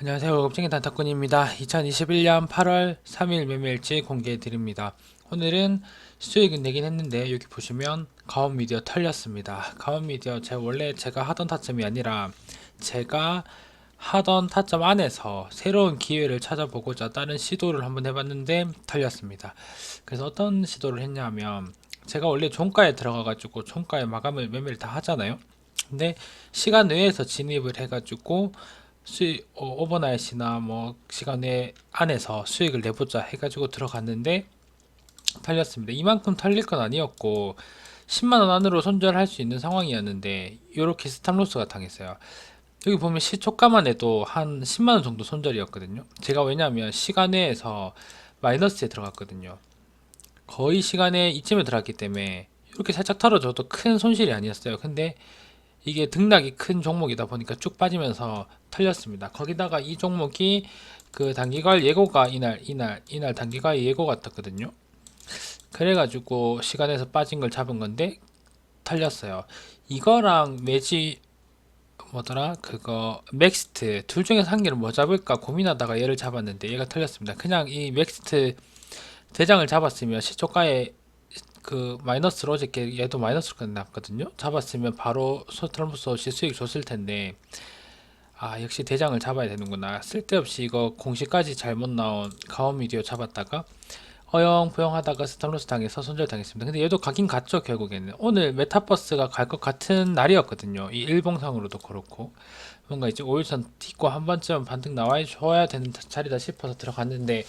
안녕하세요. 겁쟁이 단타꾼입니다. 2021년 8월 3일 매매일지 공개해 드립니다. 오늘은 수익은 내긴 했는데 여기 보시면 가온 미디어 털렸습니다. 가온 미디어 제 원래 제가 하던 타점이 아니라 제가 하던 타점 안에서 새로운 기회를 찾아보고자 다른 시도를 한번 해봤는데 털렸습니다. 그래서 어떤 시도를 했냐면 제가 원래 종가에 들어가가지고 종가에 마감을 매매를 다 하잖아요. 근데 시간 외에서 진입을 해가지고 수익 어, 오버나잇이나 뭐 시간 내 안에서 수익을 내보자 해가지고 들어갔는데 털렸습니다. 이만큼 털릴 건 아니었고 10만 원 안으로 손절할 수 있는 상황이었는데 이렇게 스탑로스가 당했어요. 여기 보면 시초가만 해도 한 10만 원 정도 손절이었거든요. 제가 왜냐하면 시간 내에서 마이너스에 들어갔거든요. 거의 시간에 이쯤에 들어갔기 때문에 이렇게 살짝 털어줘도 큰 손실이 아니었어요. 근데 이게 등락이 큰 종목이다 보니까 쭉 빠지면서 털렸습니다. 거기다가 이 종목이 그 단기갈 예고가 이날 이날 이날 단기갈 예고 같았거든요. 그래가지고 시간에서 빠진 걸 잡은 건데 털렸어요. 이거랑 매지 뭐더라 그거 맥스트 둘 중에서 한 개를 뭐 잡을까 고민하다가 얘를 잡았는데 얘가 털렸습니다. 그냥 이 맥스트 대장을 잡았으면 시초가에 그 마이너스로 어저께 얘도 마이너스로 끝났거든요. 잡았으면 바로 소털무소 없이 수익 줬을 텐데 아 역시 대장을 잡아야 되는구나. 쓸데없이 이거 공시까지 잘못 나온 가오미디어 잡았다가 어영부영 하다가 스탑로스 당해서 손절당했습니다. 근데 얘도 가긴 갔죠 결국에는. 오늘 메타버스가 갈 것 같은 날이었거든요. 이 일봉상으로도 그렇고 뭔가 이제 5일선 딛고 한 번쯤 반등 나와줘야 되는 자리다 싶어서 들어갔는데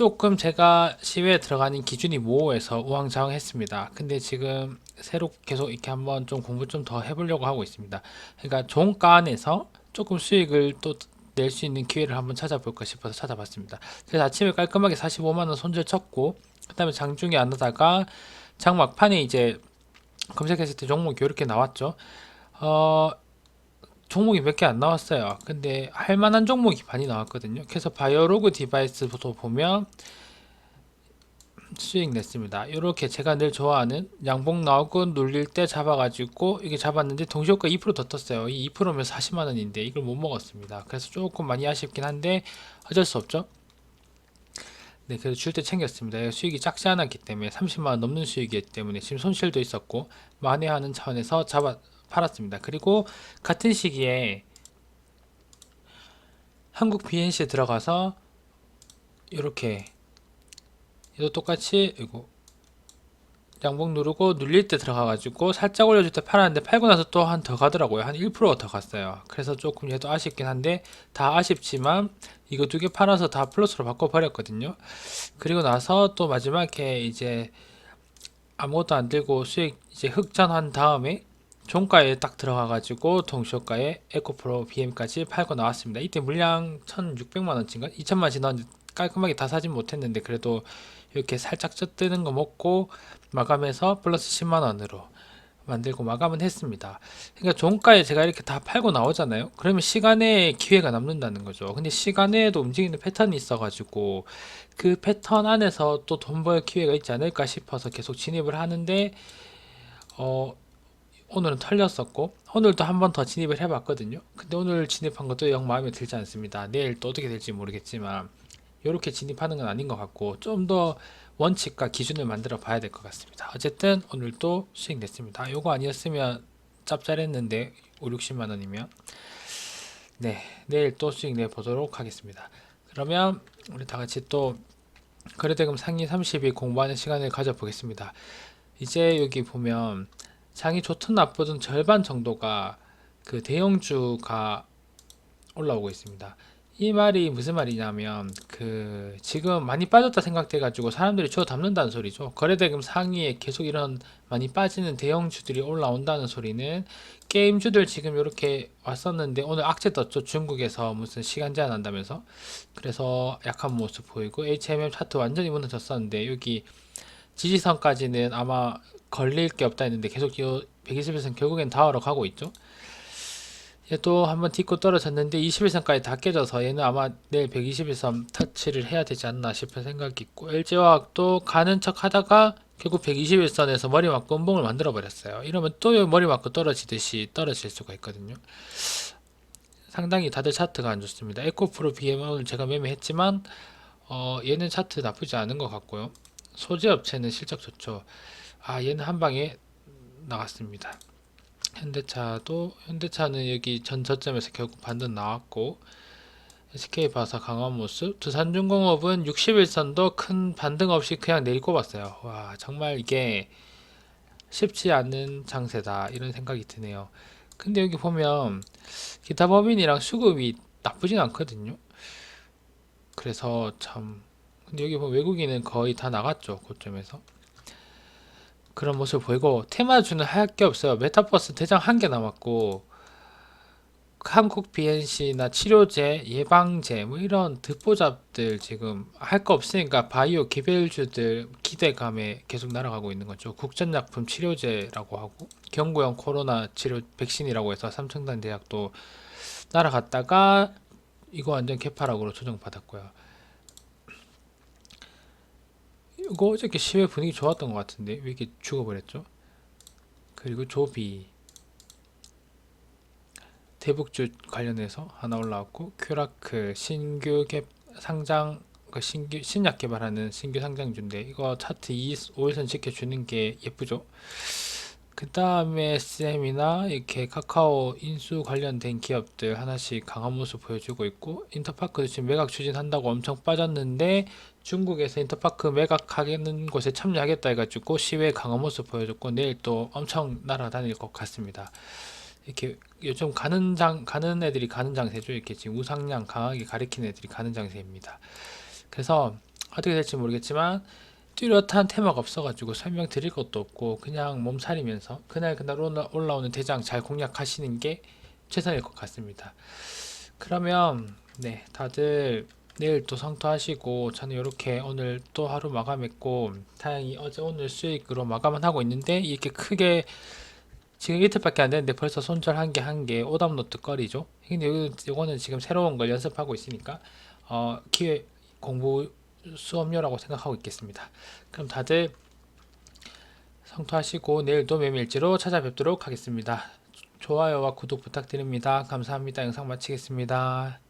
조금 제가 시외에 들어가는 기준이 모호해서 우왕좌왕했습니다. 근데 지금 새로 계속 이렇게 한번 좀 공부 좀 더 해보려고 하고 있습니다. 그러니까 종가 안에서 조금 수익을 또 낼 수 있는 기회를 한번 찾아볼까 싶어서 찾아봤습니다. 그래서 아침에 깔끔하게 45만 원 손절 쳤고 그 다음에 장중에 안 하다가 장 막판에 이제 검색했을 때 종목이 이렇게 나왔죠. 어, 종목이 몇 개 안 나왔어요. 근데 할 만한 종목이 많이 나왔거든요. 그래서 바이오로그 디바이스부터 보면 수익 냈습니다. 이렇게 제가 늘 좋아하는 양봉 나오고 눌릴 때 잡아가지고 이게 잡았는데 동시효과 2%더 떴어요. 이 2%면 40만 원인데 이걸 못 먹었습니다. 그래서 조금 많이 아쉽긴 한데 어쩔 수 없죠. 네, 그래서 줄 때 챙겼습니다. 수익이 작지 않았기 때문에 30만 원 넘는 수익이기 때문에 지금 손실도 있었고 만회하는 차원에서 잡아 팔았습니다. 그리고 같은 시기에 한국 BNC에 들어가서 이렇게 얘도 똑같이 이거 양봉 누르고 눌릴 때 들어가가지고 살짝 올려줄 때 팔았는데 팔고 나서 또 한 더 가더라고요. 한 1%더 갔어요. 그래서 조금 얘도 아쉽긴 한데 다 아쉽지만 이거 두 개 팔아서 다 플러스로 바꿔버렸거든요. 그리고 나서 또 마지막에 이제 아무것도 안 들고 수익 이제 흑전한 다음에 종가에 딱 들어가가지고 동시효가에 에코프로 BM까지 팔고 나왔습니다. 이때 물량 1,600만 원치인가 2천만 원치 넣었는데 깔끔하게 다 사진 못했는데 그래도 이렇게 살짝 쪄뜨는 거 먹고 마감해서 플러스 10만 원으로 만들고 마감은 했습니다. 그러니까 종가에 제가 이렇게 다 팔고 나오잖아요. 그러면 시간에 기회가 남는다는 거죠. 근데 시간에도 움직이는 패턴이 있어가지고 그 패턴 안에서 또 돈 벌 기회가 있지 않을까 싶어서 계속 진입을 하는데 어 오늘은 털렸었고 오늘도 한 번 더 진입을 해봤거든요. 근데 오늘 진입한 것도 영 마음에 들지 않습니다. 내일 또 어떻게 될지 모르겠지만 이렇게 진입하는 건 아닌 것 같고 좀 더 원칙과 기준을 만들어 봐야 될 것 같습니다. 어쨌든 오늘도 수익 냈습니다. 요거 아니었으면 짭짤했는데 5, 60만 원이면 네 내일 또 수익 내 보도록 하겠습니다. 그러면 우리 다 같이 또 거래대금 상위 30일 공부하는 시간을 가져보겠습니다. 이제 여기 보면 장이 좋든 나쁘든 절반 정도가 그 대형주가 올라오고 있습니다. 이 말이 무슨 말이냐면 그 지금 많이 빠졌다 생각돼 가지고 사람들이 주워 담는다는 소리죠. 거래대금 상위에 계속 이런 많이 빠지는 대형주들이 올라온다는 소리는 게임주들 지금 이렇게 왔었는데 오늘 악재 떴죠. 중국에서 무슨 시간 제한 한다면서. 그래서 약한 모습 보이고 HMM 차트 완전히 무너졌었는데 여기 지지선까지는 아마 걸릴 게 없다 했는데 계속 이 121선 결국엔 닿으러 가고 있죠. 얘도 한번 딛고 떨어졌는데 21선까지 다 깨져서 얘는 아마 내일 121선 터치를 해야 되지 않나 싶은 생각이 있고 LG화학도 가는 척 하다가 결국 121선에서 머리 맞고 음봉을 만들어 버렸어요. 이러면 또 머리 맞고 떨어지듯이 떨어질 수가 있거든요. 상당히 다들 차트가 안 좋습니다. 에코프로 BM 오늘 제가 매매했지만 어, 얘는 차트 나쁘지 않은 것 같고요. 소재 업체는 실적 좋죠. 아 얘는 한 방에 나갔습니다. 현대차도 현대차는 여기 전 저점에서 결국 반등 나왔고 SK바사 강한 모습 두산중공업은 61선도 큰 반등 없이 그냥 내리고 봤어요. 와 정말 이게 쉽지 않은 장세다 이런 생각이 드네요. 근데 여기 보면 기타 법인이랑 수급이 나쁘진 않거든요. 그래서 참 근데 여기 보면 외국인은 거의 다 나갔죠 고점에서 그런 모습을 보이고 테마주는 할 게 없어요. 메타버스 대장 한 개 남았고 한국 BNC나 치료제, 예방제 뭐 이런 듣보잡들 지금 할 거 없으니까 바이오 개별주들 기대감에 계속 날아가고 있는 거죠. 국전약품 치료제라고 하고 경구형 코로나 치료 백신이라고 해서 삼청단 대학도 날아갔다가 이거 완전 개파락으로 조정받았고요. 이거 어저께 시외 분위기 좋았던 것 같은데 왜 이렇게 죽어버렸죠? 그리고 조비 대북주 관련해서 하나 올라왔고 큐라크 신규 개 상장 그 신규 신약 개발하는 신규 상장주인데 이거 차트 2, 5일선 지켜주는 게 예쁘죠. 그 다음에 SM이나 이렇게 카카오 인수 관련된 기업들 하나씩 강한 모습 보여주고 있고 인터파크도 지금 매각 추진한다고 엄청 빠졌는데 중국에서 인터파크 매각하는 곳에 참여하겠다 해가지고 시외 강한 모습 보여줬고 내일 또 엄청 날아다닐 것 같습니다. 이렇게 요즘 가는 장 가는 애들이 가는 장세죠. 이렇게 지금 우상향 강하게 가리키는 애들이 가는 장세입니다. 그래서 어떻게 될지 모르겠지만 뚜렷한 테마가 없어가지고 설명드릴 것도 없고 그냥 몸살이면서 그날 그날 올라- 올라오는 대장 잘 공략하시는 게 최선일 것 같습니다. 그러면 네 다들 내일 또 성토하시고 저는 이렇게 오늘 또 하루 마감했고 다행히 어제 오늘 수익으로 마감은 하고 있는데 이렇게 크게 지금 이틀밖에 안 됐는데 벌써 손절한 게 한 개 오답노트 거리죠. 근데 요- 요거는 지금 새로운 걸 연습하고 있으니까 어, 기회 공부 수업료라고 생각하고 있겠습니다. 그럼 다들 성토하시고 내일도 매일지로 찾아뵙도록 하겠습니다. 좋아요와 구독 부탁드립니다. 감사합니다. 영상 마치겠습니다.